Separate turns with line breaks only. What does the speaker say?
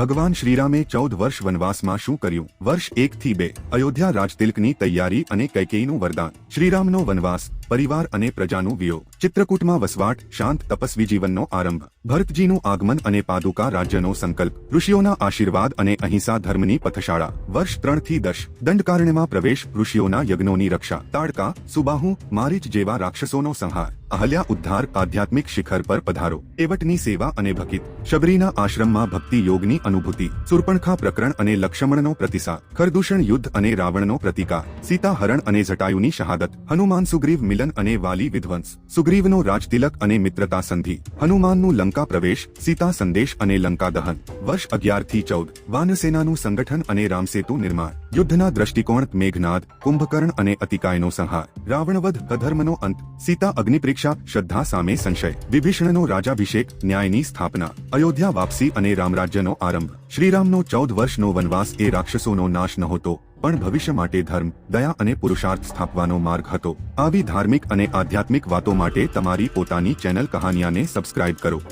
ભગવાન શ્રીરામે ચૌદ વર્ષ વનવાસમાં શું કર્યું? વર્ષ એક થી બે. અયોધ્યા રાજતિલકની તૈયારી અને કૈકેયીનું વરદાન. શ્રીરામનો વનવાસ પરિવાર અને પ્રજાનું વિયોગ. ચિત્રકૂટમાં વસવાટ, શાંત તપસ્વી જીવનનો આરંભ. ભરતજીનું આગમન અને પાદુકા રાજ્યનો સંકલ્પ. ઋષિઓના આશીર્વાદ અને અહિંસા ધર્મની પથશાળા. વર્ષ ત્રણથી દશ દંડકારણ્યમાં પ્રવેશ, ઋષિઓના યજ્ઞોની રક્ષા. તાડકા, સુબાહુ, મારીચ જેવા રાક્ષસોનો સંહાર. અહલ્યા ઉદ્ધાર, આધ્યાત્મિક શિખર પર પધારો. એવટની સેવા અને ભકિત. શબરીના આશ્રમમાં ભક્તિ યોગની અનુભૂતિ. સુરપણખા પ્રકરણ અને લક્ષ્મણનો પ્રતિસાદ. ખરદૂષણ યુદ્ધ અને રાવણનો પ્રતિકાર. સીતા હરણ અને જટાયુની શહાદત. હનુમાન સુગ્રીવ મિલન અને વાલી વિધ્વંસ સુગ્રીવનો રાજતિલક અને મિત્રતા સંધિ, હનુમાનનું લંકા પ્રવેશ, સીતા સંદેશ અને લંકા દહન, વર્ષ અગિયારથી ચૌદ, વાનસેનાનું સંગઠન અને રામસેતુ નિર્માણ, યુદ્ધના દ્રષ્ટિકોણ, મેઘનાદ, કુંભકર્ણ અને અતિકાયનો સંહાર, રાવણવધ અધર્મનો અંત, સીતા અગ્નિપરીક્ષા, શ્રદ્ધા સામે સંશય, વિભીષણનો રાજાભિષેક, ન્યાયની સ્થાપના, અયોધ્યા વાપસી અને રામરાજ્યનો આરંભ, શ્રીરામનો ચૌદ વર્ષનો વનવાસ એ રાક્ષસોનો નાશ નહોતો પણ ભવિષ્ય માટે ધર્મ, દયા અને પુરુષાર્થ સ્થાપવાનો માર્ગ હતો. આવી ધાર્મિક અને આધ્યાત્મિક વાતો માટે તમારી પોતાની ચેનલ કહાનિયાને સબસ્ક્રાઇબ કરો.